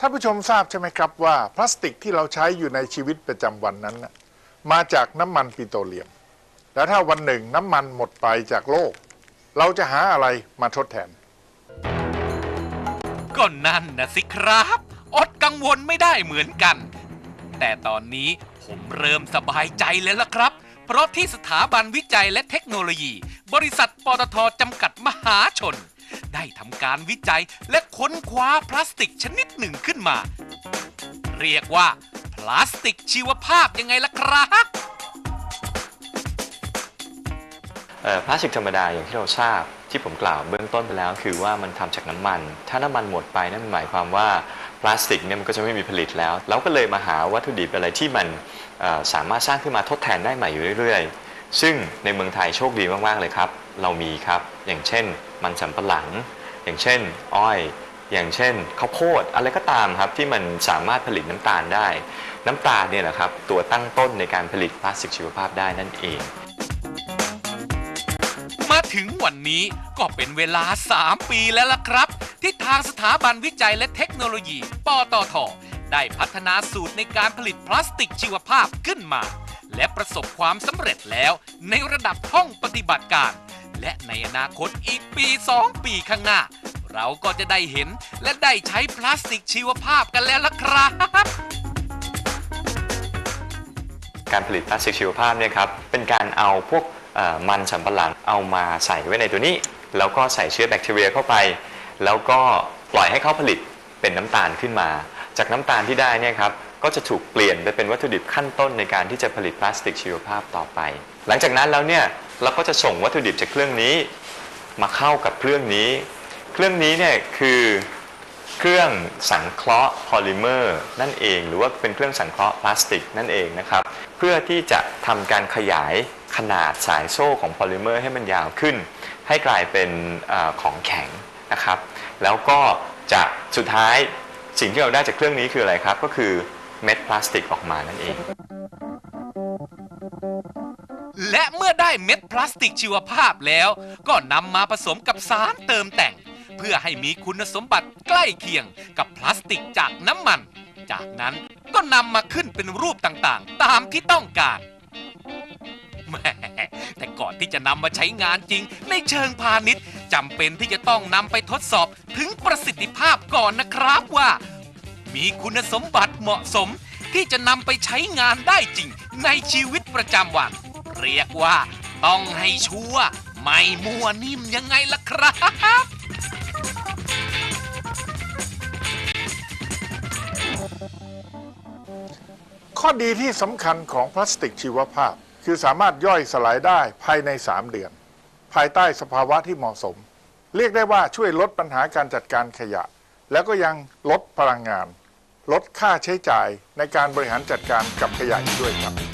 ท่านผู้ชมทราบใช่ไหมครับว่า พลาสติกที่เราใช้อยู่ในชีวิตประจำวันนั้นน่ะมาจากน้ำมันปิโตรเลียม แล้วถ้าวันหนึ่งน้ำมันหมดไปจากโลก เราจะหาอะไรมาทดแทน ก็นั่นนะสิครับ อดกังวลไม่ได้เหมือนกัน แต่ตอนนี้ผมเริ่มสบายใจแล้วล่ะครับ เพราะที่สถาบันวิจัยและเทคโนโลยี บริษัทปตทจำกัดมหาชน ได้ทำการวิจัยและค้นคว้าพลาสติกชนิดหนึ่งขึ้นมา เรียกว่า พลาสติกชีวภาพยังไงล่ะครับพลาสติกธรรมดาอย่างที่เราทราบที่ผมกล่าวเบื้องต้นไปแล้วคือว่ามันทำจากน้ำมัน ถ้าน้ำมันหมดไปนั่นหมายความว่าพลาสติกเนี่ยมันก็จะไม่มีผลิตแล้ว เราก็เลยมาหาวัตถุดิบอะไรที่มันสามารถสร้างขึ้นมาทดแทนได้ใหม่อยู่เรื่อย ซึ่งในเมืองไทยโชคดีมาก ๆ เลยครับ เรามีครับ อย่างเช่น มันสำปะหลัง อย่างเช่น อ้อย อย่างเช่นข้าวโพดอะไรก็ตามครับที่มันสามารถผลิตน้ำตาลได้ น้ำตาลเนี่ยแหละครับ ตัวตั้งต้นในการผลิตพลาสติกชีวภาพได้นั่นเอง มาถึงวันนี้ก็เป็นเวลา 3 ปีแล้วล่ะครับ ที่ทางสถาบันวิจัยและเทคโนโลยี ปตท ได้พัฒนาสูตรในการผลิตพลาสติกชีวภาพขึ้นมา และประสบความสำเร็จแล้วในระดับห้องปฏิบัติการ และในอนาคตอีกปี 2 ปีข้างหน้า เราก็จะได้เห็นและได้ใช้พลาสติกชีวภาพกันแล้วล่ะครับการผลิตพลาสติกชีวภาพเนี่ยครับเป็นการเอาพวกมันสำปะหลังเอามาใส่ไว้ในตัวนี้ แล้วก็ใส่เชื้อแบคทีเรียเข้าไป แล้วก็ปล่อยให้เขาผลิตเป็นน้ำตาลขึ้นมา จากน้ำตาลที่ได้เนี่ยครับ ก็จะถูกเปลี่ยนไปเป็นวัตถุดิบขั้นต้นในการที่จะผลิตพลาสติกชีวภาพต่อไป หลังจากนั้นแล้วเนี่ยเราก็จะส่งวัตถุดิบจากเครื่องนี้ มาเข้ากับเครื่องนี้ เครื่องนี้เนี่ยคือเครื่องสังเคราะห์พอลิเมอร์นั่นเอง หรือว่าเป็นเครื่องสังเคราะห์พลาสติกนั่นเองนะครับ เพื่อที่จะทำการขยายขนาดสายโซ่ของพอลิเมอร์ให้มันยาวขึ้น ให้กลายเป็นอของแข็งนะครับ แล้วก็จะสุดท้ายสิ่งที่เราได้จากเครื่องนี้คืออะไรครับ ก็คือ เม็ดพลาสติกออกมานั่นเอง และเมื่อได้เม็ดพลาสติกชีวภาพแล้ว ก็นำมาผสมกับสารเติมแต่ง เพื่อให้มีคุณสมบัติใกล้เคียงกับพลาสติกจากน้ำมัน จากนั้นก็นำมาขึ้นเป็นรูปต่างๆ ตามที่ต้องการแหมแต่ก่อนที่จะนำมาใช้งานจริง ในเชิงพาณิชย์จำเป็นที่จะต้องนำไปทดสอบถึงประสิทธิภาพก่อนนะครับว่า มีคุณสมบัติเหมาะสม ที่จะนำไปใช้งานได้จริงในชีวิตประจำวัน เรียกว่า ต้องให้ชัวร์ไม่มั่วนิ่มยังไงล่ะครับข้อดีที่สำคัญของพลาสติกชีวภาพ คือสามารถย่อยสลายได้ภายใน 3 เดือน ภายใต้สภาวะที่เหมาะสม เรียกได้ว่าช่วยลดปัญหาการจัดการขยะ แล้วก็ยังลดพลังงาน ลดค่าใช้จ่ายในการบริหารจัดการกับขยะอีกด้วยครับ